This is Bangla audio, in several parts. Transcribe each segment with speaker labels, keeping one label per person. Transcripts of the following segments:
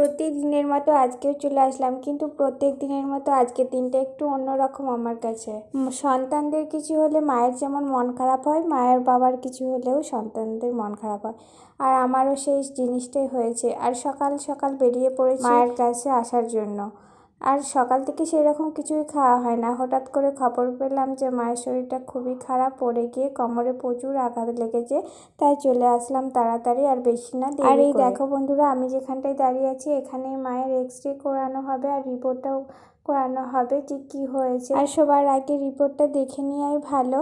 Speaker 1: প্রতিদিনের মতো আজকেও চলে আসলাম, কিন্তু প্রত্যেক দিনের মতো আজকের দিনটা একটু অন্যরকম আমার কাছে। সন্তানদের কিছু হলে মায়ের যেমন মন খারাপ হয়, মায়ের বাবার কিছু হলেও সন্তানদের মন খারাপ হয়। আর আমারও সেই জিনিসটাই হয়েছে। আর সকাল সকাল বেরিয়ে পড়েছি মায়ের কাছে আসার জন্য। আর সকাল থেকে সেরকম কিছুই খাওয়া হয় না। হঠাৎ করে খবর পেলাম যে মায়ের শরীরটা খুবই খারাপ পড়ে গিয়ে কোমরে প্রচুর আঘাত লেগেছে তাই চলে আসলাম তাড়াতাড়ি আর বেশি না আর এই দেখো বন্ধুরা আমি যেখানটায় দাঁড়িয়ে আছি এখানে মায়ের এক্স রে করানো হবে আর রিপোর্টটাও করানো হবে যে কি হয়েছে। আর সবার আগে রিপোর্টটা দেখে নেওয়াই ভালো।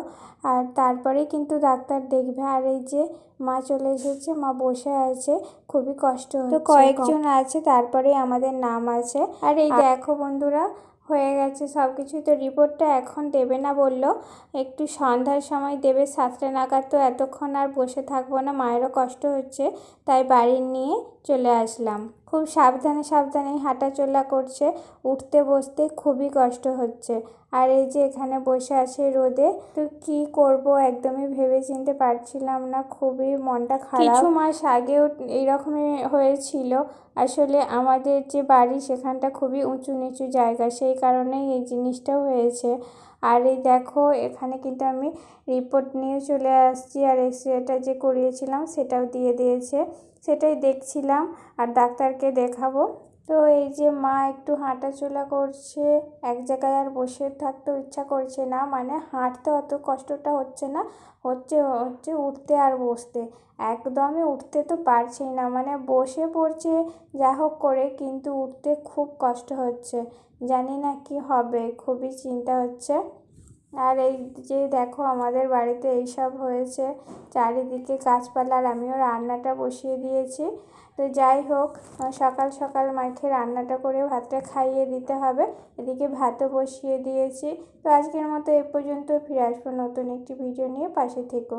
Speaker 1: আর তারপরে কিন্তু ডাক্তার দেখবে। আর এই যে মা চলে এসেছে মা বসে আছে খুবই কষ্ট হচ্ছে। কয়েকজন আছে তারপরে আমাদের নাম আছে। আর এই দেখো বন্ধুরা হয়ে গেছে সব কিছু তো রিপোর্টটা এখন দেবে না বলল। একটু সন্ধ্যার সময় দেবে। সাতটা নাগাদ তো এতক্ষণ আর বসে থাকব না। মায়েরও কষ্ট হচ্ছে। তাই বাড়ি নিয়ে চলে আসলাম। খুব সাবধানে সাবধানে হাঁটাচলা করছে, উঠতে বসতে খুবই কষ্ট হচ্ছে। আর এই যে এখানে বসে আছে রোদে, তো কি করব একদমই ভেবে চিনতে পারছিলাম না, খুবই মনটা খারাপ। কিছু মাস আগেও এইরকমই হয়েছিল। আসলে আমাদের যে বাড়ি সেখানটা খুবই উঁচু নিচু জায়গা, সেই কারণেই এই জিনিসটাও হয়েছে। আর এই দেখো, এখানে কিন্তু আমি রিপোর্ট নিয়ে চলে আসছি, আর এক্স রেটা যে করিয়েছিলাম সেটাও দিয়ে দিয়েছে। সেটাই দেখছিলাম আর ডাক্তারকে দেখাবো। তো এই যে মা একটু হাঁটাচলা করছে, এক জায়গায় আর বসে থাকতেও ইচ্ছা করছে না মানে হাঁটতে অত কষ্টটা হচ্ছে না, হচ্ছে হচ্ছে উঠতে আর বসতে। একদমই উঠতে তো পারছেই না মানে বসে পড়ছে যা হোক করে, কিন্তু উঠতে খুব কষ্ট হচ্ছে। জানি না কি হবে, খুবই চিন্তা হচ্ছে। আর এই যে দেখো আমাদের বাড়িতে এইসব হয়েছে, চারিদিকে গাছপালার আমিও রান্নাটা বসিয়ে দিয়েছি। তো যাই হোক সকাল সকাল মাকে রান্নাটা করে ভাতটা খাইয়ে দিতে হবে। এদিকে ভাতও বসিয়ে দিয়েছি। তো আজকের মতো এ পর্যন্ত, ফিরে আসব নতুন একটি ভিডিও নিয়ে, পাশে থেকো।